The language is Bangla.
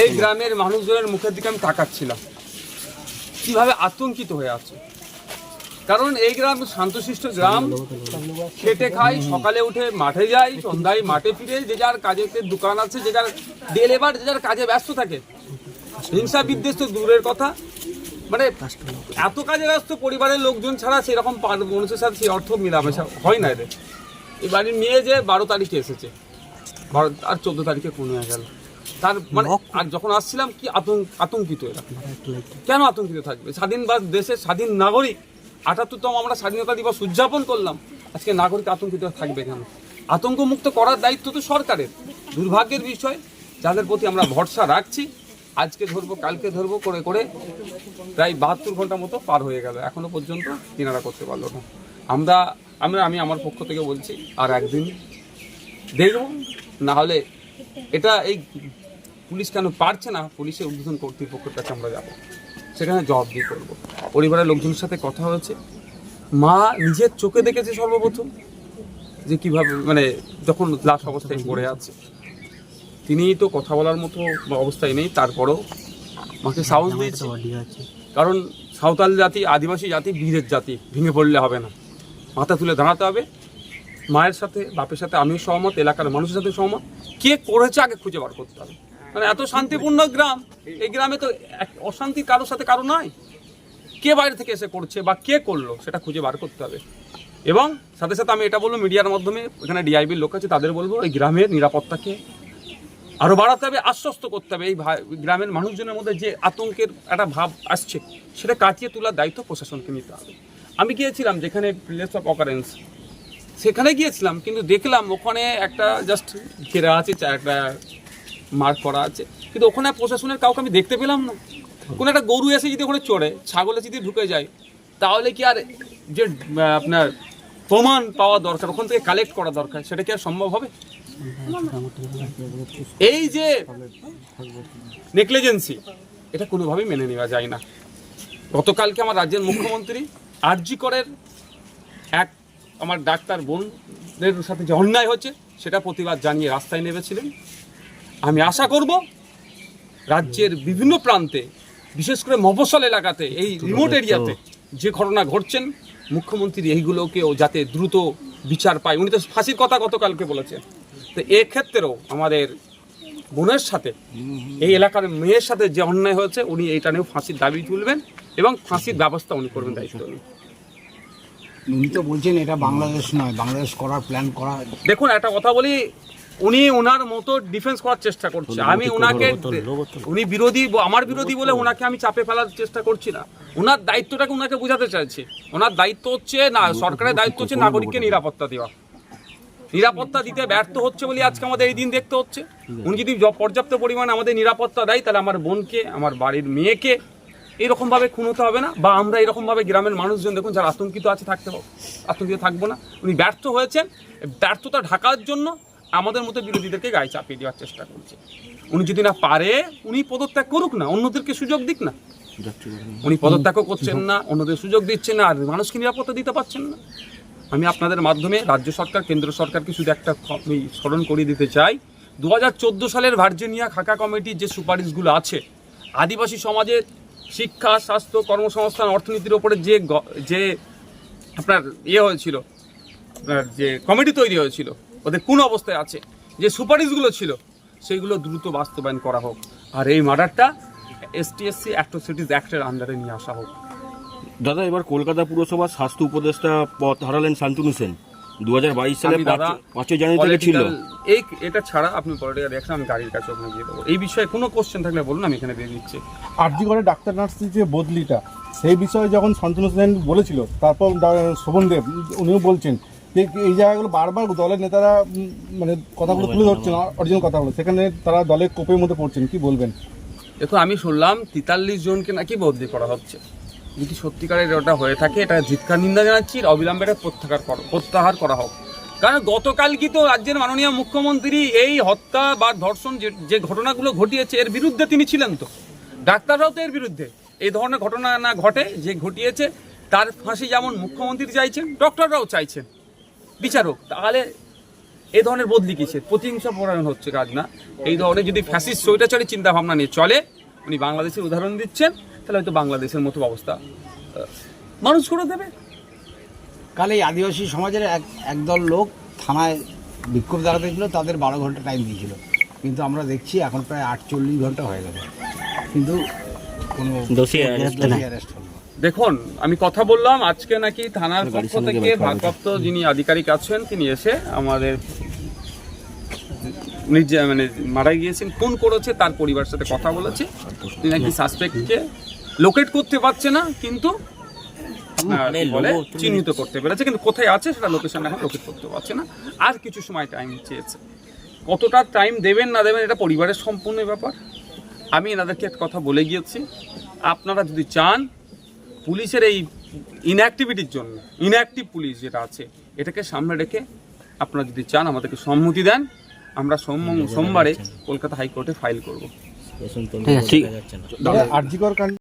এই গ্রামের মানুষজনের মুখের দিকে আমি তাকাচ্ছিলাম। কীভাবে আতঙ্কিত হয়ে আছে? কারণ এই গ্রাম শান্তশিষ্ট গ্রাম। খেটে খাই সকালে উঠে মাঠে যাই সন্ধ্যায় মাঠে ফিরে যে যার কাজে দোকান আছে যে যার ডে লেবার যে যার কাজে ব্যস্ত থাকে। হিংসা বিদ্বেষ তো দূরের কথা। মানে এত কাজে ব্যস্ত পরিবারের লোকজন ছাড়া সেরকম মানুষের সাথে সেই অর্থ মিলামেশা হয় না এদের এই বাড়ির মেয়ে যে বারো তারিখে এসেছে। বারো আর চোদ্দ তারিখে কোন হয়ে গেল। তার মানে আর যখন আসছিলাম কি আতঙ্ক আতঙ্কিত এরা? কেন আতঙ্কিত থাকবে? স্বাধীন বা দেশের স্বাধীন নাগরিক আটাত্তরতম আমরা স্বাধীনতা দিবস উদযাপন করলাম। আজকে নাগরিক আতঙ্কিত থাকবে কেন? আতঙ্ক মুক্ত করার দায়িত্ব তো সরকারের। দুর্ভাগ্যের বিষয় যাদের প্রতি আমরা ভরসা রাখছি আজকে ধরবো কালকে ধরবো করে করে প্রায় বাহাত্তর ঘণ্টা মতো পার হয়ে গেল। এখনও পর্যন্ত কিনারা করতে পারল না। আমরা আমরা আমি আমার পক্ষ থেকে বলছি আর একদিন দেখব। না হলে এটা এই পুলিশ কেন পারছে না পুলিশের উদ্বোধন কর্তৃপক্ষের কাছে আমরা যাব। সেখানে জবাবদিহি করব। পরিবারের লোকজনের সাথে কথা হয়েছে। মা নিজের চোখে দেখেছে সর্বপ্রথম যে কীভাবে মানে যখন লাশ অবস্থায় পড়ে আছে। তিনি তো কথা বলার মতো অবস্থায় নেই তারপরও মাকে সাহস দিয়েছে। কারণ সাঁওতাল জাতি আদিবাসী জাতি বীরের জাতি ভেঙে পড়লে হবে না। মাথা তুলে দাঁড়াতে হবে। মায়ের সাথে বাপের সাথে আমিও সহমত এলাকার মানুষের সাথে সহমত। কে করেছে আগে খুঁজে বার করতে হবে। মানে এত শান্তিপূর্ণ গ্রাম, এই গ্রামে তো অশান্তি কারোর সাথে কারও নাই কে বাইরে থেকে এসে করছে বা কে করল সেটা খুঁজে বার করতে হবে। এবং সাথে সাথে আমি এটা বলব, মিডিয়ার মাধ্যমে এখানে ডিআইবির লোক আছে, তাদের বলব, এই গ্রামের নিরাপত্তাকে আরও বাড়াতে হবে, আশ্বস্ত করতে হবে। এই গ্রামের মানুষজনের মধ্যে যে আতঙ্কের একটা ভাব আসছে, সেটা কাটিয়ে তোলার দায়িত্ব প্রশাসনকে নিতে হবে। আমি গিয়েছিলাম যেখানে প্লেস অফ অকারেন্স সেখানে গিয়েছিলাম, কিন্তু দেখলাম ওখানে একটা জাস্ট ঘেরা আছে একটা মার্ক করা আছে। কিন্তু ওখানে প্রশাসনের কাউকে আমি দেখতে পেলাম না। কোনো একটা গরু এসে যদি ওখানে চড়ে, ছাগলে যদি ঢুকে যায়, তাহলে কি আর যে আপনার প্রমাণ পাওয়া দরকার? ওখান থেকে কালেক্ট করা দরকার। সেটা কি আর সম্ভব হবে? এই যে নেগলিজেন্সি এটা কোনোভাবেই মেনে নেওয়া যায় না। গতকালকে আমার রাজ্যের মুখ্যমন্ত্রী আরজি করের এক আমার ডাক্তার বোনদের সাথে যে অন্যায় হচ্ছে, সেটা প্রতিবাদ জানিয়ে রাস্তায় নেমেছিলেন। আমি আশা করব রাজ্যের বিভিন্ন প্রান্তে বিশেষ করে মফস্বল এলাকাতে এই রিমোট এরিয়াতে যে ঘটনা ঘটছেন মুখ্যমন্ত্রী এইগুলোকেও যাতে দ্রুত বিচার পায়। উনি তো ফাঁসির কথা গতকালকে বলেছেন। তো এক্ষেত্রেও আমাদের বোনের সাথে এই এলাকার মেয়ের সাথে যে অন্যায় হয়েছে উনি এইটা নিয়েও ফাঁসির দাবি তুলবেন এবং ফাঁসির ব্যবস্থা উনি করবেন দায়িত্ব উনি তো বলছেন এটা বাংলাদেশ নয় বাংলাদেশ করার প্ল্যান করা দেখুন একটা কথা বলি উনি ওনার মতো ডিফেন্স করার চেষ্টা করছে। আমি ওনাকে উনি বিরোধী আমার বিরোধী বলে ওনাকে আমি চাপে ফেলার চেষ্টা করছি না। ওনার দায়িত্বটাকে ওনাকে বোঝাতে চাইছি। ওনার দায়িত্ব হচ্ছে না সরকারের দায়িত্ব হচ্ছে নাগরিককে নিরাপত্তা দেওয়া। নিরাপত্তা দিতে ব্যর্থ হচ্ছে বলে আজকে আমাদের এই দিন দেখতে হচ্ছে। উনি যদি পর্যাপ্ত পরিমাণে আমাদের নিরাপত্তা দেয় তাহলে আমার বোনকে আমার বাড়ির মেয়েকে এরকম ভাবে খুন হতে হবে না। বা আমরা এরকমভাবে গ্রামের মানুষজন দেখুন যারা আতঙ্কিত আছে থাকতে হবে। আতঙ্কিত থাকব না। উনি ব্যর্থ হয়েছেন। ব্যর্থতা ঢাকার জন্য আমাদের মতো বিরোধীদেরকে গায়ে চাপিয়ে দেওয়ার চেষ্টা করছে। উনি যদি না পারে, উনি পদত্যাগ করুক না, অন্যদেরকে সুযোগ দিক না। উনি পদত্যাগও করছেন না, অন্যদের সুযোগ দিচ্ছেন না, আর মানুষকে নিরাপত্তা দিতে পারছেন না। আমি আপনাদের মাধ্যমে রাজ্য সরকার, কেন্দ্র সরকারকে শুধু একটা স্মরণ করিয়ে দিতে চাই। দু হাজার চোদ্দ সালের ভার্জিনিয়া খাকা কমিটির যে সুপারিশগুলো আছে, আদিবাসী সমাজের শিক্ষা, স্বাস্থ্য, কর্মসংস্থান, অর্থনীতির ওপরে যে যে আপনার ইয়ে হয়েছিল, আপনার যে কমিটি তৈরি হয়েছিল ওদের কোন অবস্থায় আছে? যে সুপারিশগুলো ছিল সেইগুলো দ্রুত বাস্তবায়ন করা হোক। আর এই মার্ডারটা এসটিএসসি অ্যাট্রোসিটিস অ্যাক্টের আন্ডারে নিয়ে আসা হোক। দাদা এবার কলকাতা পুরসভার স্বাস্থ্য উপদেষ্টা পদ হারালেন শান্তনু সেন। দু হাজার বাইশ সালে পাঁচই জানুয়ারি থেকে ছিল। এই এটা ছাড়া আপনি পলিটিক্যাল দেখছেন আমি গাড়ির কাছে ওখানে দিয়ে দেবো। এই বিষয়ে কোনো কোশ্চেন থাকলে বলুন আমি এখানে দিয়ে দিচ্ছি আরজি করে ডাক্তার নার্সের যে বদলিটা সেই বিষয়ে যখন শান্তনু সেন বলেছিল তারপর ডা- শোভনদেব উনিও বলছেন যে এই জায়গাগুলো বারবার দলের নেতারা মানে কথাগুলো তুলে ধরছেন অরিজিনাল কথাগুলো। সেখানে তারা দলের কোপের মধ্যে পড়ছেন কি বলবেন? দেখুন আমি শুনলাম তেতাল্লিশ জনকে নাকি বদলি করা হচ্ছে। যদি সত্যিকারের ওটা হয়ে থাকে এটা ধিক্কার নিন্দা জানাচ্ছি অবিলম্বে এটা প্রত্যাহার করা প্রত্যাহার করা হোক। কারণ গতকাল কি তো রাজ্যের মাননীয় মুখ্যমন্ত্রী এই হত্যা বা ধর্ষণ যে যে ঘটনাগুলো ঘটিয়েছে এর বিরুদ্ধে তিনি ছিলেন তো। ডাক্তাররাও তো এর বিরুদ্ধে। এই ধরনের ঘটনা না ঘটে যে ঘটিয়েছে তার ফাঁসি যেমন মুখ্যমন্ত্রী চাইছেন ডক্টররাও চাইছেন। বিচারক তাহলে এই ধরনের বদলি কিসের? প্রতিহিংসা পরায়ণ হচ্ছে কাজ না। এই ধরনের যদি স্বৈরাচারী চিন্তা ভাবনা নিয়ে চলে উনি বাংলাদেশের উদাহরণ দিচ্ছেন তাহলে হয়তো বাংলাদেশের মতো অবস্থা মানুষ করে দেবে। কাল এই আদিবাসী সমাজের এক একদল লোক থানায় বিক্ষোভ দেখাতে ছিল তাদের বারো ঘণ্টা টাইম দিয়েছিল। কিন্তু আমরা দেখছি এখন প্রায় আটচল্লিশ ঘণ্টা হয়ে গেল কিন্তু কোনো দোষী arrest হলো। দেখুন আমি কথা বললাম আজকে নাকি থানার পক্ষ থেকে ভারপ্রাপ্ত যিনি আধিকারিক আছেন তিনি এসে আমাদের নিজে মানে মারা গিয়েছেন ফোন করেছে তার পরিবারের সাথে কথা বলেছে। তিনি নাকি সাসপেক্টকে লোকেট করতে পারছে না কিন্তু বলে চিহ্নিত করতে পেরেছে কিন্তু কোথায় আছে সেটা লোকেশন এখন লোকেট করতে পারছে না। আর কিছু সময় টাইম চেয়েছে। কতটা টাইম দেবেন না দেবেন এটা পরিবারের সম্পূর্ণ ব্যাপার। আমি এনাদেরকে একটা কথা বলে গিয়েছি। আপনারা যদি চান পুলিশের এই ইনঅ্যাক্টিভিটির জন্য ইনঅ্যাক্টিভ পুলিশ যেটা আছে এটাকে সামনে রেখে আপনারা যদি চান আমাদেরকে সম্মতি দেন আমরা সোম- সোমবারে কলকাতা হাইকোর্টে ফাইল করব। ঠিক কাণ্ড